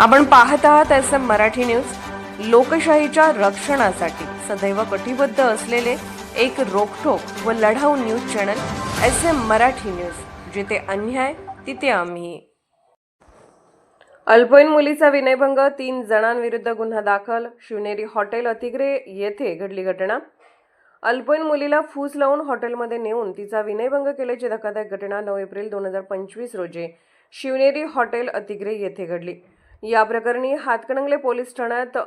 आपण पाहत आहात एस एम मराठी न्यूज. लोकशाहीच्या रक्षणासाठी सदैव कटिबद्ध असलेले एक रोखोक व लढाऊ news channel S M Marathi news. जिथे अन्याय तिथे आम्ही. अल्पवयीन मुलीचा विनयभंग तीन जणांविरुद्ध गुन्हा दाखल शिवनेरी हॉटेल अतिग्रे येथे घडली घटना. अल्पवयीन मुलीला फूस लावून हॉटेलमध्ये नेऊन तिचा विनयभंग केल्याची धक्कादायक घटना नऊ एप्रिल दोन हजार पंचवीस रोजी शिवनेरी हॉटेल अतिग्रे येथे घडली. या प्रकरणी हातकणंगले पोलीस ठाण्यात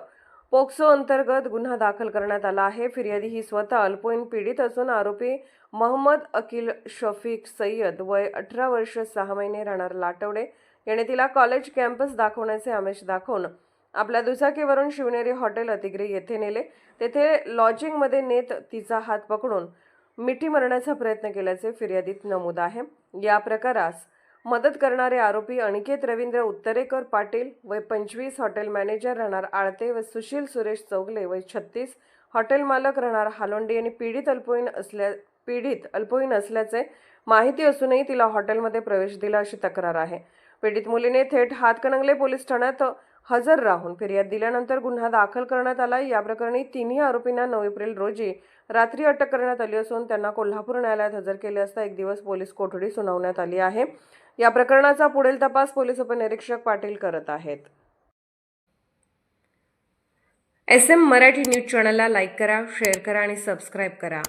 पोक्सो अंतर्गत गुन्हा दाखल करण्यात आला आहे. फिर्यादी ही स्वतः अल्पवयीन पीडित असून आरोपी मोहम्मद अकिल शफीक सय्यद वय अठरा वर्ष सहा महिने राहणार लाटवडे याने तिला कॉलेज कॅम्पस दाखवण्याचे आमिष दाखवून आपल्या दुचाकीवरून शिवनेरी हॉटेल अतिग्रे येथे नेले. तेथे लॉजिंगमध्ये नेत तिचा हात पकडून मिठी मरण्याचा प्रयत्न केल्याचे फिर्यादीत नमूद आहे. या प्रकारास मदत करणारे आरोपी अनिकेत रवींद्र उत्तरेकर पाटील वय पंचवीस हॉटेल मॅनेजर राहणार आळते व सुशील सुरेश चौगले वय छत्तीस हॉटेल मालक राहणार हालोंडी आणि पीडित अल्पवयीन असल्या पीडित अल्पवयीन असल्याचे माहिती असूनही तिला हॉटेलमध्ये प्रवेश दिला अशी तक्रार आहे. पीडित मुलीने थेट हातकणंगले पोलीस ठाण्यात हजर राहून फिर्याद दिल्यानंतर गुन्हा दाखल करण्यात आला. या प्रकरणी तिन्ही आरोपींना नऊ एप्रिल रोजी रात्री अटक करण्यात आली असून त्यांना कोल्हापूर न्यायालयात हजर केले असता एक दिवस पोलीस कोठडी सुनावण्यात आली आहे. या प्रकरणाचा पुढील तपास पोलीस उपनिरीक्षक पाटील करत आहेत. एस एम मराठी न्यूज चॅनलला लाईक करा शेअर करा आणि सबस्क्राईब करा.